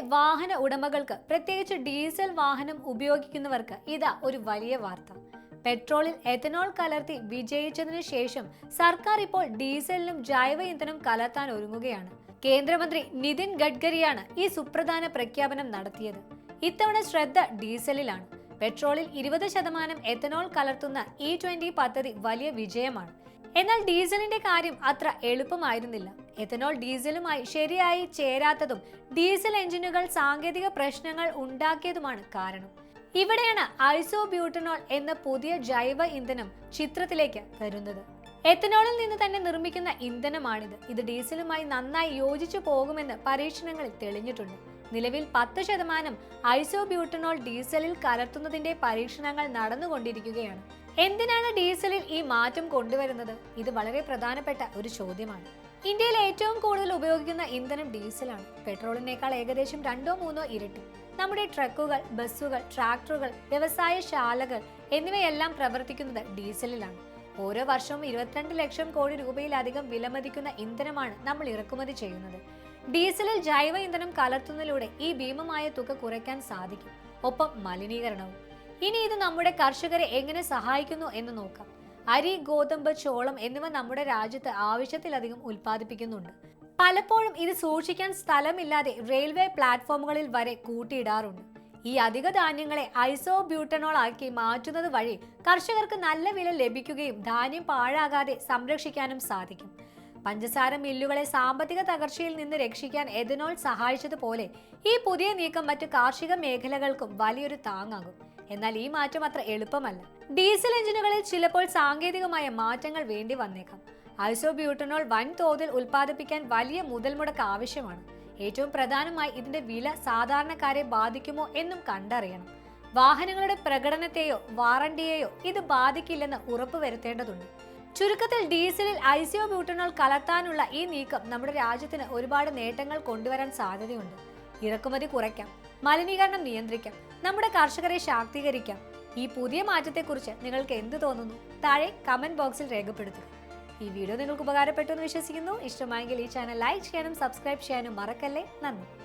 വാഹന ഉടമകൾക്ക് പ്രത്യേകിച്ച് ഡീസൽ വാഹനം ഉപയോഗിക്കുന്നവർക്ക് ഇതാ ഒരു വലിയ വാർത്ത. പെട്രോളിൽ എഥനോൾ കലർത്തി വിജയിച്ചതിനു ശേഷം സർക്കാർ ഇപ്പോൾ ഡീസലിനും ജൈവ ഇന്ധനം കലർത്താൻ ഒരുങ്ങുകയാണ്. കേന്ദ്രമന്ത്രി നിതിൻ ഗഡ്കരിയാണ് ഈ സുപ്രധാന പ്രഖ്യാപനം നടത്തിയത്. ഇത്തവണ ശ്രദ്ധ ഡീസലിലാണ്. പെട്രോളിൽ ഇരുപത് ശതമാനം എഥനോൾ കലർത്തുന്ന ഇ ട്വന്റി പദ്ധതി വലിയ വിജയമാണ്. എന്നാൽ ഡീസലിന്റെ കാര്യം അത്ര എളുപ്പമായിരുന്നില്ല. എഥനോൾ ഡീസലുമായി ശരിയായി ചേരാത്തതും ഡീസൽ എഞ്ചിനുകൾ സാങ്കേതിക പ്രശ്നങ്ങൾ ഉണ്ടാക്കിയതുമാണ് കാരണം. ഇവിടെയാണ് ഐസോബ്യൂട്ടനോൾ എന്ന പുതിയ ജൈവ ഇന്ധനം ചിത്രത്തിലേക്ക് വരുന്നത്. എഥനോളിൽ നിന്ന് തന്നെ നിർമ്മിക്കുന്ന ഇന്ധനമാണിത്. ഇത് ഡീസലുമായി നന്നായി യോജിച്ചു പോകുമെന്ന് പരീക്ഷണങ്ങളിൽ തെളിഞ്ഞിട്ടുണ്ട്. നിലവിൽ പത്ത് ശതമാനം ഐസോബ്യൂട്ടനോൾ ഡീസലിൽ കലർത്തുന്നതിന്റെ പരീക്ഷണങ്ങൾ നടന്നുകൊണ്ടിരിക്കുകയാണ്. എന്തിനാണ് ഡീസലിൽ ഈ മാറ്റം കൊണ്ടുവരുന്നത്? ഇത് വളരെ പ്രധാനപ്പെട്ട ഒരു ചോദ്യമാണ്. ഇന്ത്യയിൽ ഏറ്റവും കൂടുതൽ ഉപയോഗിക്കുന്ന ഇന്ധനം ഡീസലാണ്. പെട്രോളിനേക്കാൾ ഏകദേശം രണ്ടോ മൂന്നോ ഇരട്ടി. നമ്മുടെ ട്രക്കുകൾ ബസ്സുകൾ ട്രാക്ടറുകൾ വ്യവസായശാലകൾ എന്നിവയെല്ലാം പ്രവർത്തിക്കുന്നത് ഡീസലിലാണ്. ഓരോ വർഷവും ഇരുപത്തിരണ്ട് ലക്ഷം കോടി രൂപയിലധികം വിലമതിക്കുന്ന ഇന്ധനമാണ് നമ്മൾ ഇറക്കുമതി ചെയ്യുന്നത്. ഡീസലിൽ ജൈവ ഇന്ധനം കലർത്തുന്നതിലൂടെ ഈ ഭീമമായ തുക കുറയ്ക്കാൻ സാധിക്കും. ഒപ്പം മലിനീകരണവും. ഇനി ഇത് നമ്മുടെ കർഷകരെ എങ്ങനെ സഹായിക്കുന്നു എന്ന് നോക്കാം. അരി ഗോതമ്പ് ചോളം എന്നിവ നമ്മുടെ രാജ്യത്ത് ആവശ്യത്തിലധികം ഉൽപ്പാദിപ്പിക്കുന്നുണ്ട്. പലപ്പോഴും ഇത് സൂക്ഷിക്കാൻ സ്ഥലമില്ലാതെ റെയിൽവേ പ്ലാറ്റ്ഫോമുകളിൽ വരെ കൂട്ടിയിടാറുണ്ട്. ഈ അധിക ധാന്യങ്ങളെ ഐസോബ്യൂട്ടനോൾ ആക്കി മാറ്റുന്നത് വഴി കർഷകർക്ക് നല്ല വില ലഭിക്കുകയും ധാന്യം പാഴാകാതെ സംരക്ഷിക്കാനും സാധിക്കും. പഞ്ചസാര മില്ലുകളെ സാമ്പത്തിക തകർച്ചയിൽ നിന്ന് രക്ഷിക്കാൻ എഥനോൾ സഹായിച്ചതുപോലെ ഈ പുതിയ നീക്കം മറ്റ് കാർഷിക മേഖലകൾക്കും വലിയൊരു താങ്ങാകും. എന്നാൽ ഈ മാറ്റം അത്ര എളുപ്പമല്ല. ഡീസൽ എഞ്ചിനുകളിൽ ചിലപ്പോൾ സാങ്കേതികമായ മാറ്റങ്ങൾ വേണ്ടി വന്നേക്കാം. ഐസോബ്യൂട്ടനോൾ വൻതോതിൽ ഉൽപ്പാദിപ്പിക്കാൻ വലിയ മുതൽമുടക്ക് ആവശ്യമാണ്. ഏറ്റവും പ്രധാനമായി ഇതിന്റെ വില സാധാരണക്കാരെ ബാധിക്കുമോ എന്നും കണ്ടറിയണം. വാഹനങ്ങളുടെ പ്രകടനത്തെയോ വാറണ്ടിയെയോ ഇത് ബാധിക്കില്ലെന്ന് ഉറപ്പുവരുത്തേണ്ടതുണ്ട് ചുരുക്കത്തിൽ ഡീസലിൽ ഐസിയോ ബ്യൂട്ടനോൾ കലർത്താനുള്ള ഈ നീക്കം നമ്മുടെ രാജ്യത്തിന് ഒരുപാട് നേട്ടങ്ങൾ കൊണ്ടുവരാൻ സാധ്യതയുണ്ട്. ഇറക്കുമതി കുറയ്ക്കാം. മലിനീകരണം നിയന്ത്രിക്കാം. നമ്മുടെ കർഷകരെ ശാക്തീകരിക്കാം. ഈ പുതിയ മാറ്റത്തെക്കുറിച്ച് നിങ്ങൾക്ക് എന്ത് തോന്നുന്നു? താഴെ കമന്റ് ബോക്സിൽ രേഖപ്പെടുത്തുക. ഈ വീഡിയോ നിങ്ങൾക്ക് ഉപകാരപ്പെട്ടു എന്ന് വിശ്വസിക്കുന്നു. ഇഷ്ടമായെങ്കിൽ ഈ ചാനൽ ലൈക്ക് ചെയ്യാനും സബ്സ്ക്രൈബ് ചെയ്യാനും മറക്കല്ലേ? നന്ദി.